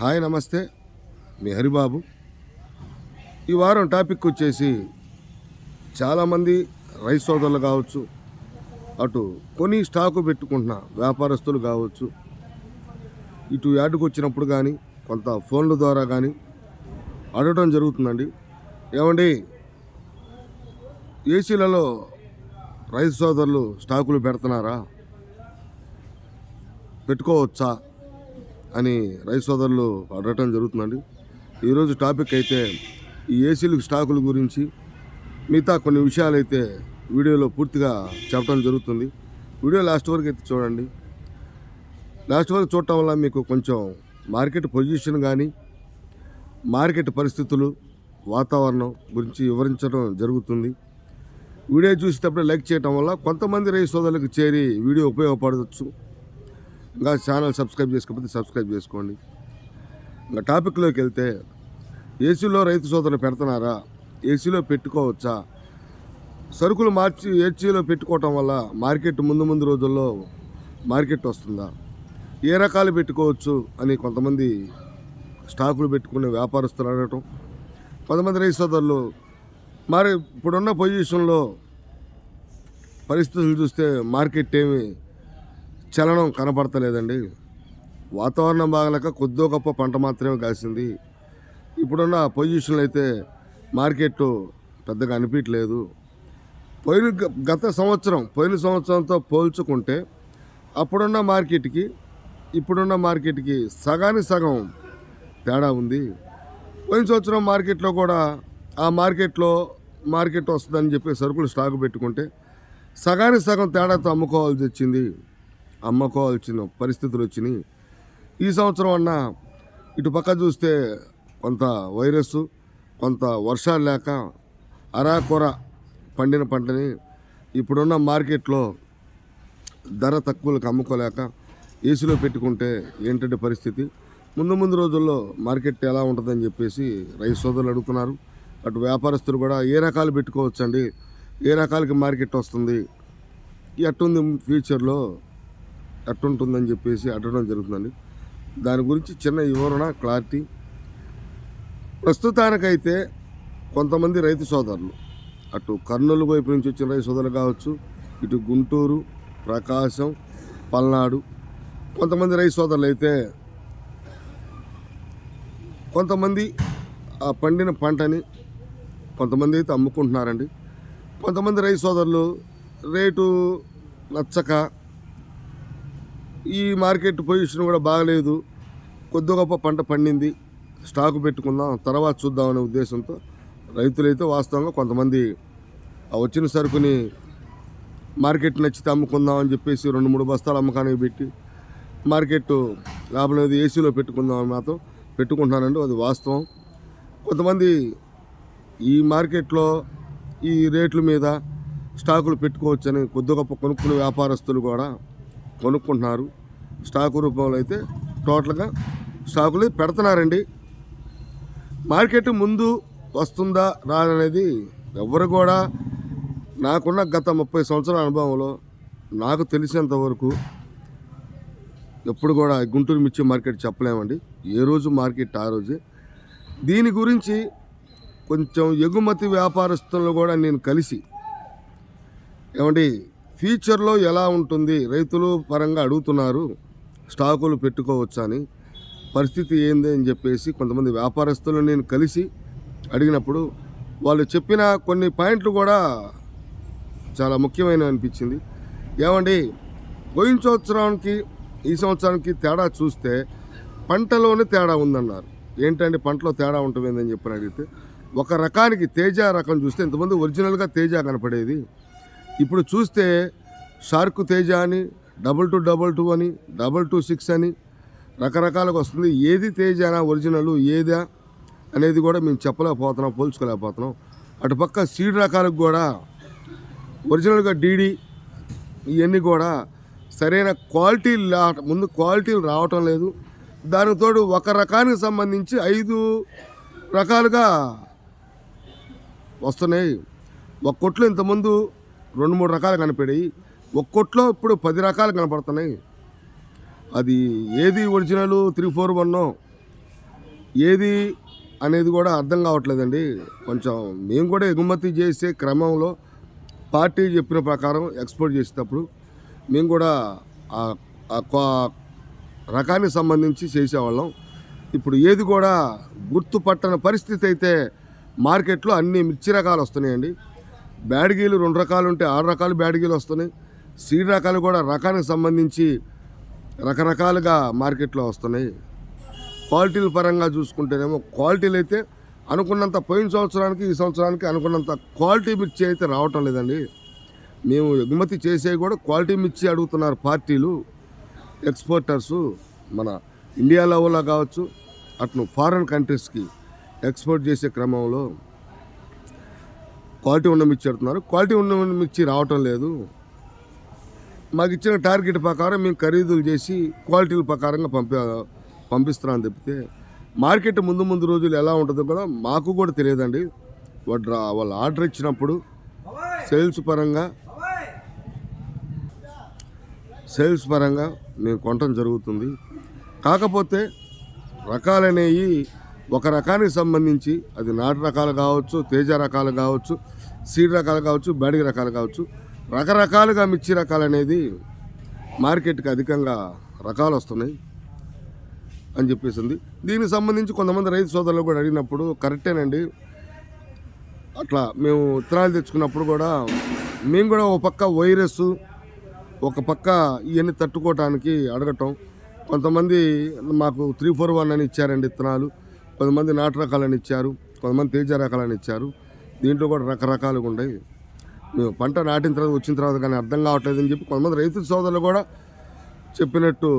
Hi నమస్తే. మీ హరిబాబు. ఈ వారం టాపిక్ వచ్చేసి చాలామంది రైస్ సోదరులు కావచ్చు అటు కొని స్టాకు పెట్టుకుంటున్న వ్యాపారస్తులు కావచ్చు ఇటు యార్డుకు వచ్చినప్పుడు కానీ కొంత ఫోన్ల ద్వారా కానీ అడగడం జరుగుతుందండి. ఏమండి ఏసీలలో రైస్ సోదరులు స్టాకులు పెడుతున్నారా? పెట్టుకోవచ్చా? అని రైతు సోదరులు అడగటం జరుగుతుందండి. ఈరోజు టాపిక్ అయితే ఈ ఏసీలు స్టాకుల గురించి మిగతా కొన్ని విషయాలు అయితే వీడియోలో పూర్తిగా చెప్పడం జరుగుతుంది. వీడియో లాస్ట్ వరకు అయితే చూడండి. లాస్ట్ వరకు చూడటం వల్ల మీకు కొంచెం మార్కెట్ పొజిషన్ కానీ మార్కెట్ పరిస్థితులు వాతావరణం గురించి వివరించడం జరుగుతుంది. వీడియో చూసేటప్పుడు లైక్ చేయటం వల్ల కొంతమంది రైతు సోదరులకు చేరి వీడియో ఉపయోగపడవచ్చు. ఇంకా ఛానల్ సబ్స్క్రైబ్ చేసుకోకపోతే సబ్స్క్రైబ్ చేసుకోండి. ఇంకా టాపిక్లోకి వెళ్తే ఏసీలో రైతు సోదరులు పెడుతున్నారా? ఏసీలో పెట్టుకోవచ్చా? సరుకులు మార్చి ఏసీలో పెట్టుకోవటం వల్ల మార్కెట్ ముందు ముందు రోజుల్లో మార్కెట్ వస్తుందా? ఏ రకాలు పెట్టుకోవచ్చు అని కొంతమంది స్టాకులు పెట్టుకునే వ్యాపారస్తులు అడగటం. కొంతమంది రైతు సోదరులు మరి ఇప్పుడున్న పొజిషన్లో పరిస్థితులు చూస్తే మార్కెట్ ఏమి చలనం కనపడతలేదండి వాతావరణం బాగలేక కొద్దో గొప్ప పంట మాత్రమే కాసింది. ఇప్పుడున్న పొజిషన్లో అయితే మార్కెట్ పెద్దగా అనిపించలేదు పోయిన గ- గత సంవత్సరం పోయిన సంవత్సరంతో పోల్చుకుంటే అప్పుడున్న మార్కెట్కి ఇప్పుడున్న మార్కెట్కి సగానికి సగం తేడా ఉంది. పోయిన సంవత్సరం మార్కెట్లో కూడా ఆ మార్కెట్లో మార్కెట్ వస్తుందని చెప్పి సరుకులు స్టాక్ పెట్టుకుంటే సగానికి సగం తేడాతో అమ్ముకోవాల్సి వచ్చింది. అమ్ముకోవాల్సిన పరిస్థితులు వచ్చినాయి. ఈ సంవత్సరం అన్న ఇటు పక్క చూస్తే కొంత వైరస్ కొంత వర్షాలు లేక అరాకొర పండిన పంటని ఇప్పుడున్న మార్కెట్లో ధర తక్కువలకు అమ్ముకోలేక ఏసీలో పెట్టుకుంటే ఏంటంటే పరిస్థితి? ముందు ముందు రోజుల్లో మార్కెట్ ఎలా ఉంటుందని చెప్పేసి రైతు సోదరులు అడుగుతున్నారు. అటు వ్యాపారస్తులు కూడా ఏ రకాలు పెట్టుకోవచ్చండి? ఏ రకాలకి మార్కెట్ వస్తుంది? ఎట్టుంది ఫ్యూచర్లో ఎట్టుంటుందని చెప్పేసి అడగడం జరుగుతుందండి. దాని గురించి చిన్న వివరణ క్లారిటీ. ప్రస్తుతానికైతే కొంతమంది రైతు సోదరులు అటు కర్నూలు వైపు నుంచి వచ్చిన రైతు సోదరులు కావచ్చు ఇటు గుంటూరు ప్రకాశం పల్నాడు కొంతమంది రైతు సోదరులు అయితే కొంతమంది ఆ పండిన పంటని కొంతమంది అయితే అమ్ముకుంటున్నారండి. కొంతమంది రైతు సోదరులు రేటు నచ్చక ఈ మార్కెట్ పొజిషన్ కూడా బాగలేదు. కొద్ది గొప్ప పంట పండింది. స్టాకు పెట్టుకుందాం తర్వాత చూద్దామనే ఉద్దేశంతో రైతులైతే వాస్తవంగా కొంతమంది వచ్చిన సరుకుని మార్కెట్ నచ్చితే అమ్ముకుందాం అని చెప్పేసి రెండు మూడు బస్తాలు అమ్మకానికి పెట్టి మార్కెట్ లాభం లేదు ఏసీలో పెట్టుకుందాం అని మాత్రం పెట్టుకుంటున్నానండి అది వాస్తవం. కొంతమంది ఈ మార్కెట్లో ఈ రేట్ల మీద స్టాకులు పెట్టుకోవచ్చని కొద్ది గొప్ప కొనుక్కునే వ్యాపారస్తులు కూడా కొనుక్కుంటున్నారు. స్టాకు రూపంలో అయితే టోటల్గా స్టాకులు పెడుతున్నారండి. మార్కెట్ ముందు వస్తుందా రాదనేది ఎవరు కూడా నాకున్న గత ముప్పై సంవత్సరాల అనుభవంలో నాకు తెలిసినంత వరకు ఎప్పుడు కూడా గుంటూరు మిర్చి మార్కెట్ చెప్పలేమండి. ఏ రోజు మార్కెట్ ఆ రోజే. దీని గురించి కొంచెం ఎగుమతి వ్యాపారస్తులను కూడా నేను కలిసి ఏమండి ఫ్యూచర్లో ఎలా ఉంటుంది రైతులు పరంగా అడుగుతున్నారు. స్టాకులు పెట్టుకోవచ్చని పరిస్థితి ఏంది అని చెప్పేసి కొంతమంది వ్యాపారస్తులను నేను కలిసి అడిగినప్పుడు వాళ్ళు చెప్పిన కొన్ని పాయింట్లు కూడా చాలా ముఖ్యమైన అనిపించింది. ఏమండి పోయిన సంవత్సరానికి ఈ సంవత్సరానికి తేడా చూస్తే పంటలోనే తేడా ఉందన్నారు. ఏంటంటే పంటలో తేడా ఉంటుందని చెప్పని అడిగితే ఒక రకానికి తేజ రకం చూస్తే ఇంతమంది ఒరిజినల్గా తేజ కనపడేది. ఇప్పుడు చూస్తే షార్క్ తేజ అని డబల్ టూ డబల్ టూ అని డబల్ టూ సిక్స్ అని రకరకాలుగా వస్తుంది. ఏది తేజానా ఒరిజినల్ ఏదా అనేది కూడా మేము చెప్పలేకపోతున్నాం పోల్చుకోలేకపోతున్నాం. అటుపక్క సీడ్ రకాలకు కూడా ఒరిజినల్గా డీడీ ఇవన్నీ కూడా సరైన క్వాలిటీ రా ముందు క్వాలిటీలు రావటం లేదు. దానితోడు ఒక రకానికి సంబంధించి ఐదు రకాలుగా వస్తున్నాయి. ఒక కొట్లో ఇంతకుముందు రెండు మూడు రకాలు కనిపడాయి. ఒక్కొట్లో ఇప్పుడు పది రకాలు కనపడుతున్నాయి. అది ఏది ఒరిజినల్ త్రీ ఫోర్ వన్ ఏది అనేది కూడా అర్థం కావట్లేదండి. కొంచెం మేము కూడా ఎగుమతి చేసే క్రమంలో పార్టీ చెప్పిన ప్రకారం ఎక్స్పోర్ట్ చేసేటప్పుడు మేము కూడా ఆ- రకానికి సంబంధించి చేసేవాళ్ళం. ఇప్పుడు ఏది కూడా గుర్తుపట్టని పరిస్థితి అయితే మార్కెట్లో అన్ని మిర్చి రకాలు వస్తున్నాయండి. బ్యాడ్గీలు రెండు రకాలు ఉంటే ఆరు రకాలు బ్యాడ్గీలు వస్తున్నాయి. సీడ్ రకాలు కూడా రకానికి సంబంధించి రకరకాలుగా మార్కెట్లో వస్తున్నాయి. క్వాలిటీల పరంగా చూసుకుంటేనేమో క్వాలిటీలు అయితే అనుకున్నంత పోయిన సంవత్సరానికి ఈ సంవత్సరానికి అనుకున్నంత క్వాలిటీ మిర్చి అయితే రావటం లేదండి. మేము ఎగుమతి చేసేవి కూడా క్వాలిటీ మిర్చి అడుగుతున్నారు పార్టీలు ఎక్స్పోర్టర్సు మన ఇండియా లెవెల్లో కావచ్చు అట్ను ఫారెన్ కంట్రీస్కి ఎక్స్పోర్ట్ చేసే క్రమంలో క్వాలిటీ ఉన్న మిర్చి అడుగుతున్నారు. క్వాలిటీ ఉన్న మిర్చి రావటం లేదు. మాకు ఇచ్చిన టార్గెట్ ప్రకారం మేము ఖరీదులు చేసి క్వాలిటీల ప్రకారంగా పంపి పంపిస్తున్నాం తప్పితే మార్కెట్ ముందు ముందు రోజులు ఎలా ఉంటుందో కూడా మాకు కూడా తెలియదండి. వాళ్ళు వాళ్ళు ఆర్డర్ ఇచ్చినప్పుడు సేల్స్ పరంగా సేల్స్ పరంగా మేము కొనటం జరుగుతుంది. కాకపోతే రకాలనేవి ఒక రకానికి సంబంధించి అది నాటు రకాలు కావచ్చు తేజ రకాలు కావచ్చు సీడ్ రకాలు కావచ్చు బడిగ రకాలు కావచ్చు రకరకాలుగా మిర్చి రకాలు అనేది మార్కెట్కి అధికంగా రకాలు వస్తున్నాయి అని చెప్పేసింది. దీనికి సంబంధించి కొంతమంది రైతు సోదరులు కూడా అడిగినప్పుడు కరెక్టేనండి. అట్లా మేము విత్తనాలు తెచ్చుకున్నప్పుడు కూడా మేము కూడా ఒక పక్క వైరస్ ఒక పక్క ఇవన్నీ తట్టుకోవటానికి అడగటం. కొంతమంది మాకు త్రీ ఫోర్ వన్ అని ఇచ్చారండి విత్తనాలు. కొంతమంది నాటు రకాలని ఇచ్చారు కొంతమంది తేజ రకాలని ఇచ్చారు. దీంట్లో కూడా రకరకాలుగా ఉన్నాయి. పంట నాటిన తర్వాత వచ్చిన తర్వాత కానీ అర్థం కావట్లేదు అని చెప్పి కొంతమంది రైతు సోదరులు కూడా చెప్పినట్టు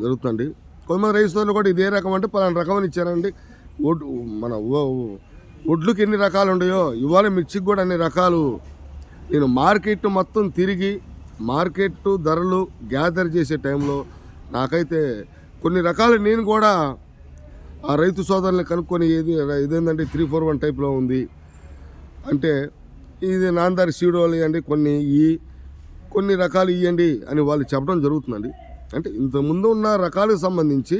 జరుగుతుంది కొంతమంది రైతు సోదరులు కూడా ఇదే రకం అంటే పలానా రకం ఇచ్చారండి. ఒడ్ మన ఓ- ఒడ్లుకి ఎన్ని రకాలు ఉన్నాయో ఇవాళ మిర్చికి కూడా అన్ని రకాలు. నేను మార్కెట్ మొత్తం తిరిగి మార్కెట్ ధరలు గ్యాదర్ చేసే టైంలో నాకైతే కొన్ని రకాలు నేను కూడా ఆ రైతు సోదరుని కనుక్కొని ఏది ఇదేంటంటే త్రీ ఫోర్ వన్ టైప్లో ఉంది. అంటే ఇది నాందారి సీడోలు ఇవ్వండి కొన్ని ఈ కొన్ని రకాలు ఇవ్వండి అని వాళ్ళు చెప్పడం జరుగుతుందండి. అంటే ఇంతకుముందు ఉన్న రకాలకు సంబంధించి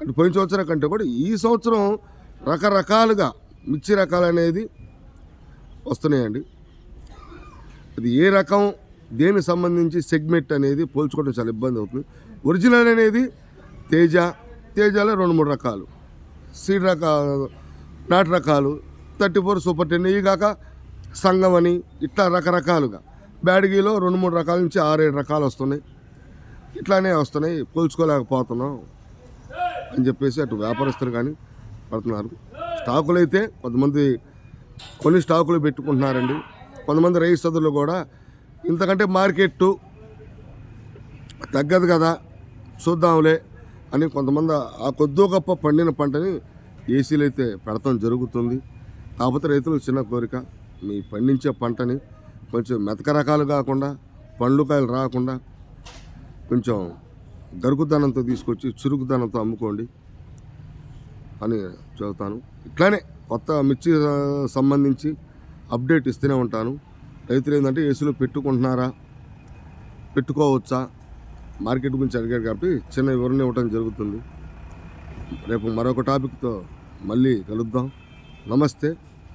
అంటే పోయిన సంవత్సరం కంటే కూడా ఈ సంవత్సరం రకరకాలుగా మిర్చి రకాలు అనేది వస్తున్నాయండి. అది ఏ రకం దేనికి సంబంధించి సెగ్మెంట్ అనేది పోల్చుకోవడం చాలా ఇబ్బంది అవుతుంది. ఒరిజినల్ అనేది తేజ తేజలో రెండు మూడు రకాలు. సీడ్ రకాలు నాటు రకాలు థర్టీ ఫోర్ సూపర్ టెన్ ఇవి కాక సంగం అని ఇట్లా రకరకాలుగా. బ్యాడగీలో రెండు మూడు రకాల నుంచి ఆరేడు రకాలు వస్తున్నాయి. ఇట్లానే వస్తున్నాయి. పోల్చుకోలేకపోతున్నాం అని చెప్పేసి అటు వ్యాపారస్తులు కానీ పడుతున్నారు. స్టాకులు అయితే కొంతమంది కొన్ని స్టాకులు పెట్టుకుంటున్నారండి. కొంతమంది రైతు సదులు కూడా ఇంతకంటే మార్కెట్టు తగ్గదు కదా చూద్దాంలే అని కొంతమంది ఆ కొద్దో గొప్ప పండిన పంటని ఏసీలు అయితే పెడతాం జరుగుతుంది. కాకపోతే రైతులు చిన్న కోరిక. మీ పండించే పంటని కొంచెం మెతక రకాలు కాకుండా పండ్లు కాయలు రాకుండా కొంచెం గరుకుదనంతో తీసుకొచ్చి చురుకుదనంతో అమ్ముకోండి అని చెబుతాను. ఇట్లానే కొత్త మిర్చి సంబంధించి అప్డేట్ ఇస్తూనే ఉంటాను. రైతులు ఏంటంటే ఏసీలో పెట్టుకుంటున్నారా? పెట్టుకోవచ్చా? మార్కెట్ గురించి అడిగారు కాబట్టి చిన్న వివరణ ఇవ్వడం జరుగుతుంది. రేపు మరొక టాపిక్తో మళ్ళీ కలుద్దాం. నమస్తే.